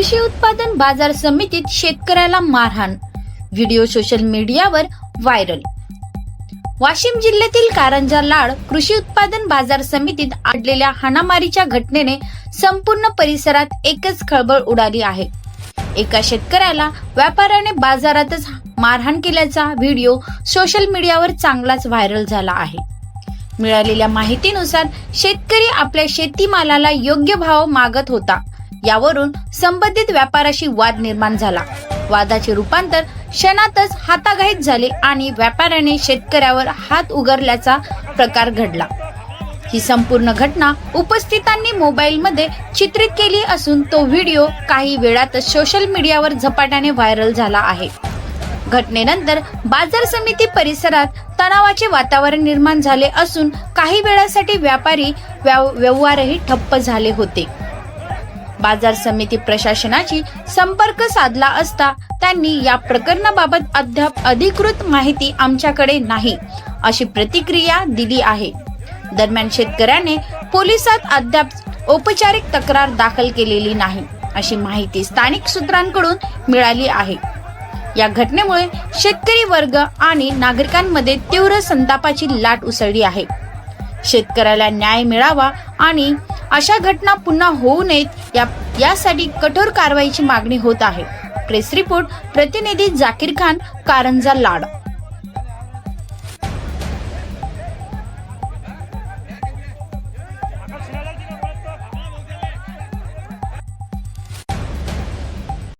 कृषी उत्पादन बाजार समितीत शेतकऱ्याला मारहाण. व्हिडिओ सोशल मीडियावर व्हायरल. वाशिम जिल्ह्यातील कारंजा लाड कृषी उत्पादन बाजार समितीत आढळलेल्या हाणामारीच्या घटनेने संपूर्ण परिसरात एकच खळबळ उडाली आहे. एका शेतकऱ्याला व्यापाऱ्याने बाजारातच मारहाण केल्याचा व्हिडिओ सोशल मीडियावर चांगलाच व्हायरल झाला आहे. मिळालेल्या माहितीनुसार शेतकरी आपल्या शेतीमालाला योग्य भाव मागत होता. यावरून संबंधित व्यापाराशी वाद निर्माण झाला. वादाचे रूपांतर क्षणातच हाताघाईत झाले आणि व्यापाऱ्याने शेतकऱ्यावर हात उघडल्याचा प्रकार घडला. ही संपूर्ण घटना उपस्थितांनी मोबाईलमध्ये चित्रित केली असून तो व्हिडिओ काही वेळातच सोशल मीडियावर झपाट्याने व्हायरल झाला आहे. घटनेनंतर बाजार समिती परिसरात तणावाचे वातावरण निर्माण झाले असून काही वेळासाठी व्यापारी व्यव- व्यवहारही ठप्प झाले होते. बाजार समिती प्रशासनाची संपर्क साधला असता त्यांनी या प्रकरणाबाबत अद्याप अधिकृत माहिती आमच्याकडे नाही अशी प्रतिक्रिया दिली आहे. दरम्यान शेतकऱ्याने पोलिसात अद्याप औपचारिक तक्रार दाखल केलेली नाही अशी माहिती स्थानिक सूत्रांकडून मिळाली आहे. या घटनेमुळे शेतकरी वर्ग आणि नागरिकांमध्ये तीव्र संतापाची लाट उसळली आहे. शेतकऱ्याला न्याय मिळावा आणि अशा घटना पुन्हा होऊ नयेत या यासाठी कठोर कारवाईची मागणी होत आहे. प्रेस रिपोर्ट प्रतिनिधी जाकीर खान कारंजा लाड.